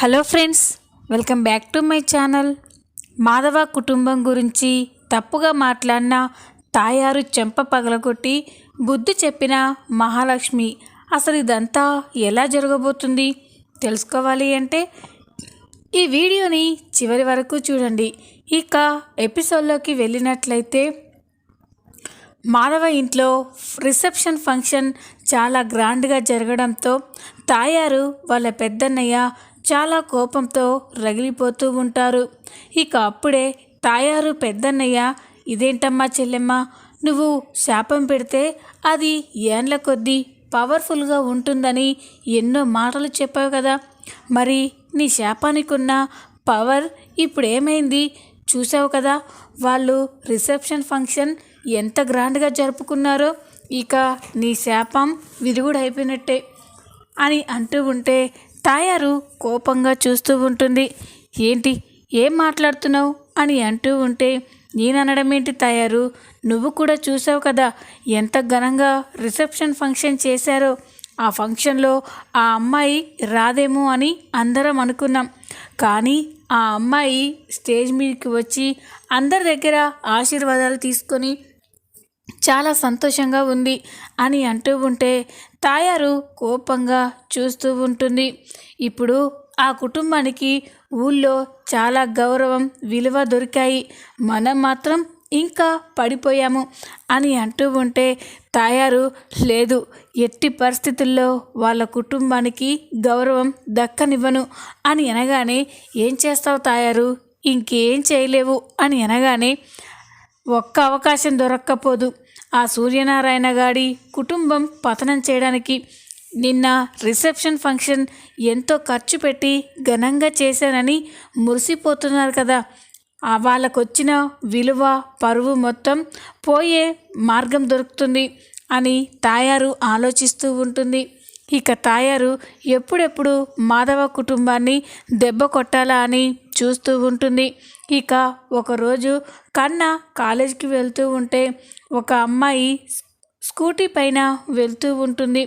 Hello friends welcome back to my channel. Madhava కుటుంబం గురించి తప్పుగా మాట్లాడిన తాయారు చెంప పగలగొట్టి బుద్ధి చెప్పిన మహాలక్ష్మి అసలు ఇదంతా ఎలా జరగబోతుంది తెలుసుకోవాలి అంటే ఈ వీడియోని చివరి వరకు చూడండి. ఇక ఎపిసోడ్లోకి వెళ్ళినట్లయితే మాధవ ఇంట్లో రిసెప్షన్ ఫంక్షన్ చాలా గ్రాండ్గా జరగడంతో తాయారు వాళ్ళ పెద్దన్నయ్య చాలా కోపంతో రగిలిపోతూ ఉంటారు. ఇక అప్పుడే తాయారు పెద్దన్నయ్య ఇదేంటమ్మా చెల్లెమ్మ నువ్వు శాపం పెడితే అది ఏండ్ల కొద్దీ పవర్ఫుల్గా ఉంటుందని ఎన్నో మాటలు చెప్పావు కదా. మరి నీ శాపానికి ఉన్న పవర్ ఇప్పుడు ఏమైంది చూసావు కదా వాళ్ళు రిసెప్షన్ ఫంక్షన్ ఎంత గ్రాండ్గా జరుపుకున్నారో. ఇక నీ శాపం విరుగుడైపోయినట్టే అని అంటూ ఉంటే తాయారు కోపంగా చూస్తూ ఉంటుంది. ఏంటి? ఏం మాట్లాడుతున్నావు? అని అంటూ ఉంటే నేననడం ఏంటి తయారు? నువ్వు కూడా చూసావు కదా ఎంత ఘనంగా రిసెప్షన్ ఫంక్షన్ చేశారో. ఆ ఫంక్షన్లో ఆ అమ్మాయి రాదేమో అని అందరం అనుకున్నాం. కానీ ఆ అమ్మాయి స్టేజ్ మీదకి వచ్చి అందరి దగ్గర ఆశీర్వాదాలు తీసుకొని చాలా సంతోషంగా ఉంది అని అంటూ ఉంటే తాయారు కోపంగా చూస్తూ ఉంటుంది. ఇప్పుడు ఆ కుటుంబానికి ఊళ్ళో చాలా గౌరవం విలువ దొరికాయి. మనం మాత్రం ఇంకా పడిపోయాము అని అంటూ ఉంటే తాయారు లేదు ఎట్టి పరిస్థితుల్లో వాళ్ళ కుటుంబానికి గౌరవం దక్కనివ్వను అని అనగానే ఏం చేస్తావు తాయారు? ఇంకేం చేయలేవు అని అనగానే ఒక్క అవకాశం దొరక్కపోదు. ఆ సూర్యనారాయణ గాడి కుటుంబం పతనం చేయడానికి నిన్న రిసెప్షన్ ఫంక్షన్ ఎంతో ఖర్చు పెట్టి ఘనంగా చేశానని మురిసిపోతున్నారు కదా. ఆ వాళ్ళకొచ్చిన విలువ పరువు మొత్తం పోయే మార్గం దొరుకుతుంది అని తాయారు ఆలోచిస్తూ ఉంటుంది. ఇక తాయారు ఎప్పుడెప్పుడు మాధవ కుటుంబాన్ని దెబ్బ కొట్టాలా అని చూస్తూ ఉంటుంది. ఇక ఒకరోజు కన్న కాలేజీకి వెళ్తూ ఉంటే ఒక అమ్మాయి స్కూటీ పైన వెళ్తూ ఉంటుంది.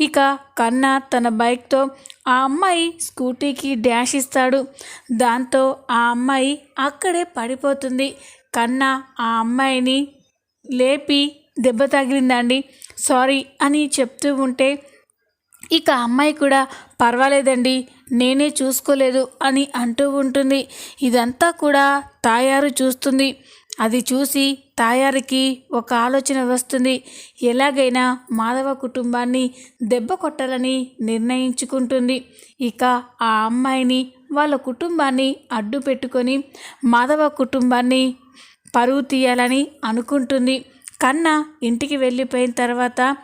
ఇక కన్న తన బైక్తో ఆ అమ్మాయి స్కూటీకి డ్యాష్ ఇస్తాడు. దాంతో ఆ అమ్మాయి అక్కడే పడిపోతుంది. కన్న ఆ అమ్మాయిని లేపి దెబ్బ తగిలిందండి. సారీ అని చెప్తూ ఉంటే ఇక అమ్మాయి కూడా పర్వాలేదండి నేనే చూసుకోలేదు అని అంటూ ఉంటుంది. ఇదంతా కూడా తాయారు చూస్తుంది. అది చూసి తాయారికి ఒక ఆలోచన వస్తుంది. ఎలాగైనా మాధవ కుటుంబాన్ని దెబ్బ కొట్టాలని నిర్ణయించుకుంటుంది. ఇక ఆ అమ్మాయిని వాళ్ళ కుటుంబాన్ని అడ్డు పెట్టుకొని మాధవ కుటుంబాన్ని పరువు తీయాలని అనుకుంటుంది. కన్నా ఇంటికి వెళ్ళిపోయిన తర్వాత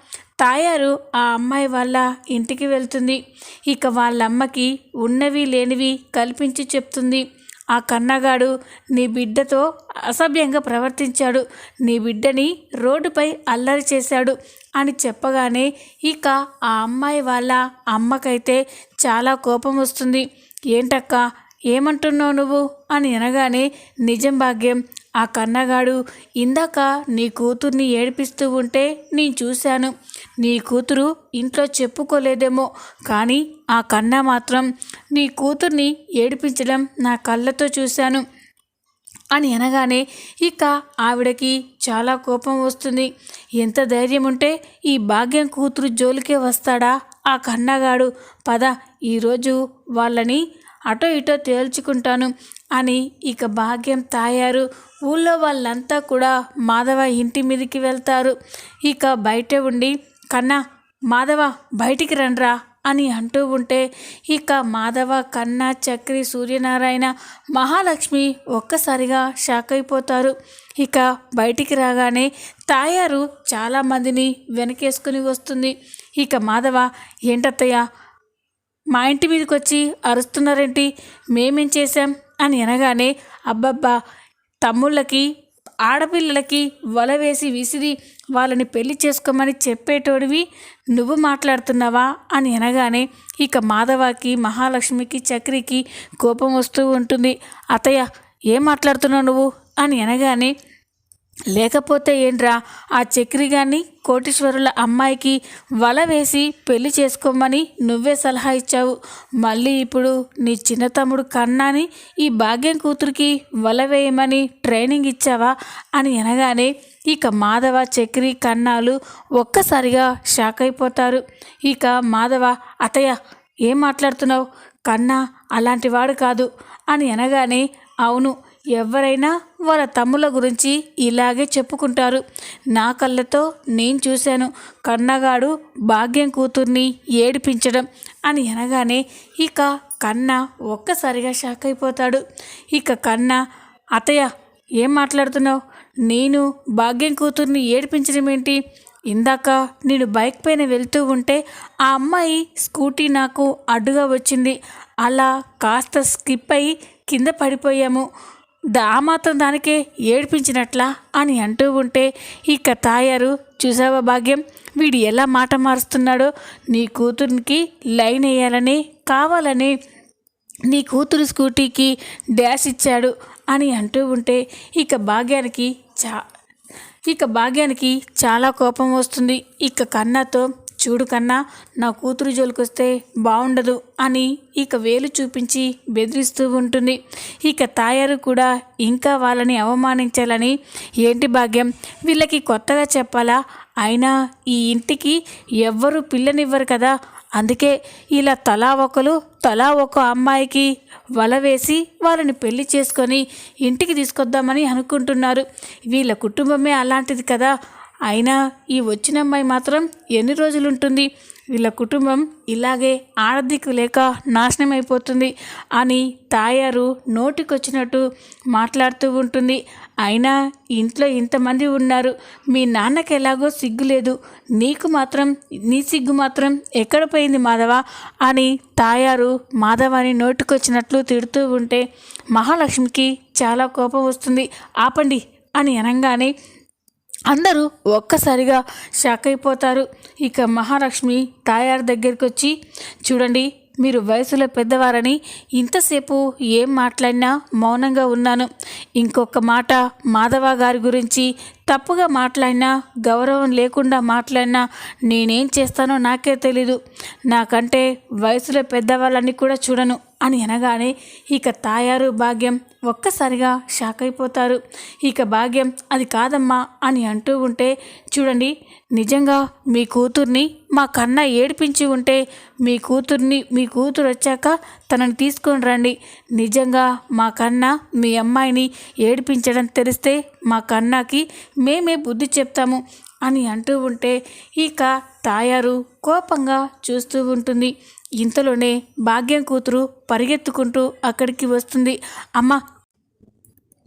తాయారు ఆ అమ్మాయి వాళ్ళ ఇంటికి వెళ్తుంది. ఇక వాళ్ళమ్మకి ఉన్నవి లేనివి కల్పించి చెప్తుంది. ఆ కన్నగాడు నీ బిడ్డతో అసభ్యంగా ప్రవర్తించాడు. నీ బిడ్డని రోడ్డుపై అల్లరి చేశాడు అని చెప్పగానే ఇక ఆ అమ్మాయి వాళ్ళ అమ్మకైతే చాలా కోపం వస్తుంది. ఏంటక్క? ఏమంటున్నావు నువ్వు? అని అనగానే నిజం భాగ్యం ఆ కన్నగాడు ఇందాక నీ కూతుర్ని ఏడిపిస్తూ ఉంటే నేను చూశాను. నీ కూతురు ఇంట్లో చెప్పుకోలేదేమో కానీ ఆ కన్న మాత్రం నీ కూతుర్ని ఏడిపించడం నా కళ్ళతో చూశాను అని అనగానే ఇక ఆవిడకి చాలా కోపం వస్తుంది. ఎంత ధైర్యం ఉంటే ఈ భాగ్యం కూతురు జోలికే వస్తాడా? ఆ కన్నగాడు పద ఈరోజు వాళ్ళని అటో ఇటో తేల్చుకుంటాను. అని ఇక భాగ్యం తాయారు. ఊళ్ళో వాళ్ళంతా కూడా మాధవ ఇంటి మీదకి వెళ్తారు. ఇక బయట ఉండి కన్నా మాధవ బయటికి రండ్రా అని అంటూ ఉంటే ఇక మాధవ కన్నా చక్రి సూర్యనారాయణ మహాలక్ష్మి ఒక్కసారిగా షాక్ అయిపోతారు. ఇక బయటికి రాగానే తాయారు చాలామందిని వెనకేసుకుని వస్తుంది. ఇక మాధవ ఏంటత్తయ్య మా ఇంటి మీదకి వచ్చి అరుస్తున్నారేంటి? మేమేం చేశాం? అని అనగానే అబ్బబ్బా తమ్ముళ్ళకి ఆడపిల్లలకి వల వేసి విసిరి వాళ్ళని పెళ్ళి చేసుకోమని చెప్పేటోడివి నువ్వు మాట్లాడుతున్నావా? అని అనగానే ఇక మాధవకి మహాలక్ష్మికి చక్రికి కోపం వస్తూ ఉంటుంది. అతయ్య ఏం మాట్లాడుతున్నావు నువ్వు? అని అనగానే లేకపోతే ఏంట్రా? ఆ చక్రి గాని కోటీశ్వరుల అమ్మాయికి వల వేసి పెళ్ళి చేసుకోమని నువ్వే సలహా ఇచ్చావు. మళ్ళీ ఇప్పుడు నీ చిన్న తమ్ముడు కన్నాని ఈ భాగ్యం కూతురికి వల వేయమని ట్రైనింగ్ ఇచ్చావా? అని అనగానే ఇక మాధవ చక్రి కన్నాలు ఒక్కసారిగా షాక్ అయిపోతారు. ఇక మాధవ అతయ్య ఏం మాట్లాడుతున్నావు? కన్నా అలాంటివాడు కాదు అని అనగానే అవును ఎవరైనా వాళ్ళ తమ్ముల గురించి ఇలాగే చెప్పుకుంటారు. నా కళ్ళతో నేను చూశాను. కన్నగాడు భాగ్యం కూతుర్ని ఏడిపించడం అని అనగానే ఇక కన్న ఒక్కసారిగా షాక్ అయిపోతాడు. ఇక కన్న అతయ్య ఏం మాట్లాడుతున్నావు? నేను భాగ్యం కూతుర్ని ఏడిపించడం ఏంటి? ఇందాక నేను బైక్ పైన వెళ్తూ ఉంటే ఆ అమ్మాయి స్కూటీ నాకు అడ్డుగా వచ్చింది. అలా కాస్త స్కిప్ అయ్యి కింద పడిపోయాము. దా మాత్రం దానికే ఏడిపించినట్లా అని అంటూ ఉంటే ఇక తాయారు చూసావా భాగ్యం? వీడు ఎలా మాట మారుస్తున్నాడో? నీ కూతురికి లైన్ వేయాలని కావాలని నీ కూతురు స్కూటీకి డ్యాష్ ఇచ్చాడు అని అంటూ ఉంటే ఇక భాగ్యానికి చా ఇక భాగ్యానికి చాలా కోపం వస్తుంది. ఇక కన్నాతో చూడు కన్నా నా కూతురు జోలికొస్తే బాగుండదు అని ఇక వేలు చూపించి బెదిరిస్తూ ఉంటుంది. ఇక తాయారు కూడా ఇంకా వాళ్ళని అవమానించాలని ఏంటి భాగ్యం? వీళ్ళకి కొత్తగా చెప్పాలా? అయినా ఈ ఇంటికి ఎవ్వరు పిల్లనివ్వరు కదా. అందుకే ఇలా తలా ఒకరు తలా ఒక అమ్మాయికి వల వేసి వాళ్ళని పెళ్ళి చేసుకొని ఇంటికి తీసుకొద్దామని అనుకుంటున్నారు. వీళ్ళ కుటుంబమే అలాంటిది కదా. అయినా ఈ వచ్చిన అమ్మాయి మాత్రం ఎన్ని రోజులు ఉంటుంది వీళ్ళ కుటుంబం ఇలాగే ఆర్థిక లేక నాశనం అయిపోతుంది అని తాయారు నోటికొచ్చినట్టు మాట్లాడుతూ ఉంటుంది. అయినా ఇంట్లో ఇంతమంది ఉన్నారు. మీ నాన్నకి ఎలాగో సిగ్గు లేదు. నీకు మాత్రం నీ సిగ్గు మాత్రం ఎక్కడ పోయింది మాధవ? అని తాయారు మాధవాని నోటికొచ్చినట్లు తిడుతూ ఉంటే మహాలక్ష్మికి చాలా కోపం వస్తుంది. ఆపండి అని అనగానే అందరూ ఒక్కసారిగా షాక్ అయిపోతారు. ఇక మహాలక్ష్మి తాయారు దగ్గరికి వచ్చి చూడండి మీరు వయసులో పెద్దవారని ఇంతసేపు ఏం మాట్లాడినా మౌనంగా ఉన్నాను. ఇంకొక మాట మాధవ గారి గురించి తప్పుగా మాట్లాడినా గౌరవం లేకుండా మాట్లాడినా నేనేం చేస్తానో నాకే తెలీదు. నాకంటే వయసులో పెద్దవాళ్ళని కూడా చూడను అని అనగానే ఇక తాయారు భాగ్యం ఒక్కసారిగా షాక్ అయిపోతారు. ఇక భాగ్యం అది కాదమ్మా అని అంటూ ఉంటే చూడండి నిజంగా మీ కూతుర్ని మా కన్న ఏడిపించి ఉంటే మీ కూతుర్ని మీ కూతురు వచ్చాక తనని తీసుకొని రండి. నిజంగా మా కన్న మీ అమ్మాయిని ఏడిపించడం తెలిస్తే మా కన్నాకి మేమే బుద్ధి చెప్తాము అని అంటూ ఉంటే ఇక తాయారు కోపంగా చూస్తూ ఉంటుంది. ఇంతలోనే భాగ్యం కూతురు పరిగెత్తుకుంటూ అక్కడికి వస్తుంది. అమ్మ!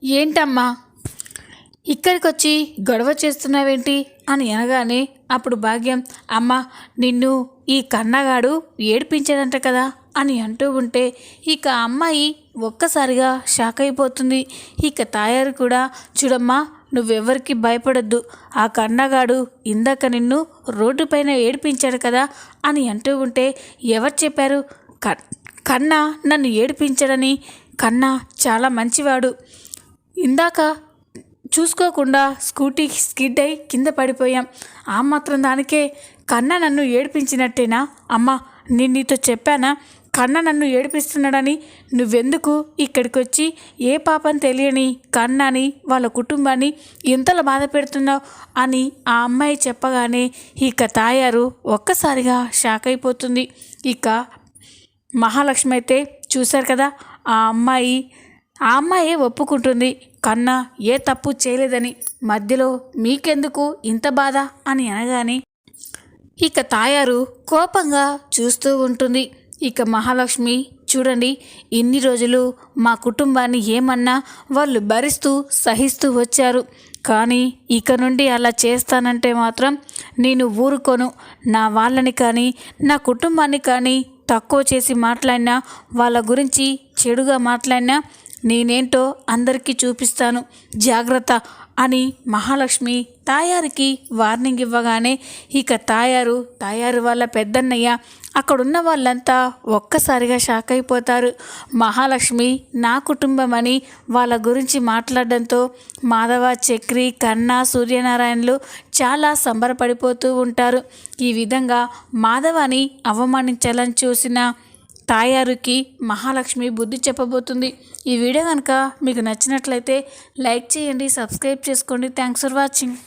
ఏంటమ్మా? ఇక్కడికి వచ్చి గొడవ చేస్తున్నావేంటి? అని అనగానే అప్పుడు భాగ్యం అమ్మ నిన్ను ఈ కన్నగాడు ఏడిపించాడంట కదా అని అంటూ ఉంటే ఇక అమ్మాయి ఒక్కసారిగా షాక్ అయిపోతుంది. ఇక తాయారు కూడా చూడమ్మా నువ్వెవరికి భయపడొద్దు. ఆ కన్నగాడు ఇందాక నిన్ను రోడ్డుపైన ఏడిపించాడు కదా అని అంటూ ఉంటే ఎవరు చెప్పారు? కన్నా నన్ను ఏడిపించడని. కన్నా చాలా మంచివాడు. ఇందాక చూసుకోకుండా స్కూటీ స్కిడ్ అయి కింద పడిపోయాం. ఆ మాత్రం దానికే కన్నా నన్ను ఏడిపించినట్టేనా? అమ్మ నేను నీతో చెప్పానా? కన్న నన్ను ఏడిపిస్తున్నాడని నువ్వెందుకు ఇక్కడికి వచ్చి ఏ పాపం తెలియని కన్నని వాళ్ళ కుటుంబాన్ని ఇంతలా బాధ పెడుతున్నావు అని ఆ అమ్మాయి చెప్పగానే ఇక తాయారు ఒక్కసారిగా షాక్ అయిపోతుంది. ఇక మహాలక్ష్మి అయితే చూశారు కదా ఆ అమ్మాయి ఆ అమ్మాయే ఒప్పుకుంటుంది కన్నా ఏ తప్పు చేయలేదని. మధ్యలో మీకెందుకు ఇంత బాధ? అని అనగానే ఇక తాయారు కోపంగా చూస్తూ ఉంటుంది. ఇక మహాలక్ష్మి చూడండి ఇన్ని రోజులు మా కుటుంబాన్ని ఏమన్నా వాళ్ళు భరిస్తూ సహిస్తూ వచ్చారు. కానీ ఇక నుండి అలా చేస్తానంటే మాత్రం నేను ఊరుకోను. నా వాళ్ళని కానీ నా కుటుంబాన్ని కానీ తక్కువ చేసి మాట్లాడినా వాళ్ళ గురించి చెడుగా మాట్లాడినా నేనేంటో అందరికీ చూపిస్తాను. జాగ్రత్త అని మహాలక్ష్మి తాయారికి వార్నింగ్ ఇవ్వగానే ఇక తాయారు తాయారు వాళ్ళ పెద్దన్నయ్య అక్కడున్న వాళ్ళంతా ఒక్కసారిగా షాక్ అయిపోతారు. మహాలక్ష్మి నా కుటుంబం అని వాళ్ళ గురించి మాట్లాడడంతో మాధవ చక్రి కన్నా సూర్యనారాయణలు చాలా సంబరపడిపోతూ ఉంటారు. ఈ విధంగా మాధవని అవమానించాలని చూసిన తాయారుకి మహాలక్ష్మి బుద్ధి చెప్పబోతుంది. ఈ వీడియో కనుక మీకు నచ్చినట్లయితే లైక్ చేయండి సబ్స్క్రైబ్ చేసుకోండి. Thanks for watching.